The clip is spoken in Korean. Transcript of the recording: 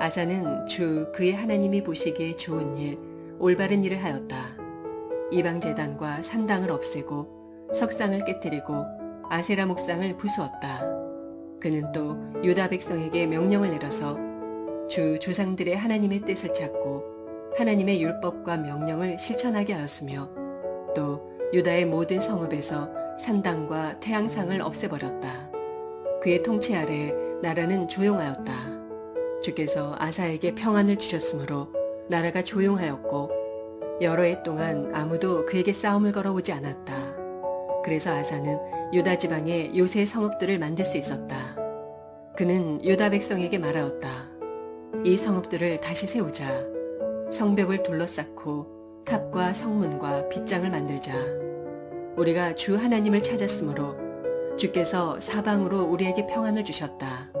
아사는 주 그의 하나님이 보시기에 좋은 일, 올바른 일을 하였다. 이방 제단과 산당을 없애고 석상을 깨뜨리고 아세라 목상을 부수었다. 그는 또 유다 백성에게 명령을 내려서 주 조상들의 하나님의 뜻을 찾고 하나님의 율법과 명령을 실천하게 하였으며 또 유다의 모든 성읍에서 산당과 태양상을 없애버렸다. 그의 통치 아래 나라는 조용하였다. 주께서 아사에게 평안을 주셨으므로 나라가 조용하였고 여러 해 동안 아무도 그에게 싸움을 걸어오지 않았다. 그래서 아사는 유다 지방에 요새 성읍들을 만들 수 있었다. 그는 유다 백성에게 말하였다. 이 성읍들을 다시 세우자. 성벽을 둘러싸고 탑과 성문과 빗장을 만들자. 우리가 주 하나님을 찾았으므로 주께서 사방으로 우리에게 평안을 주셨다.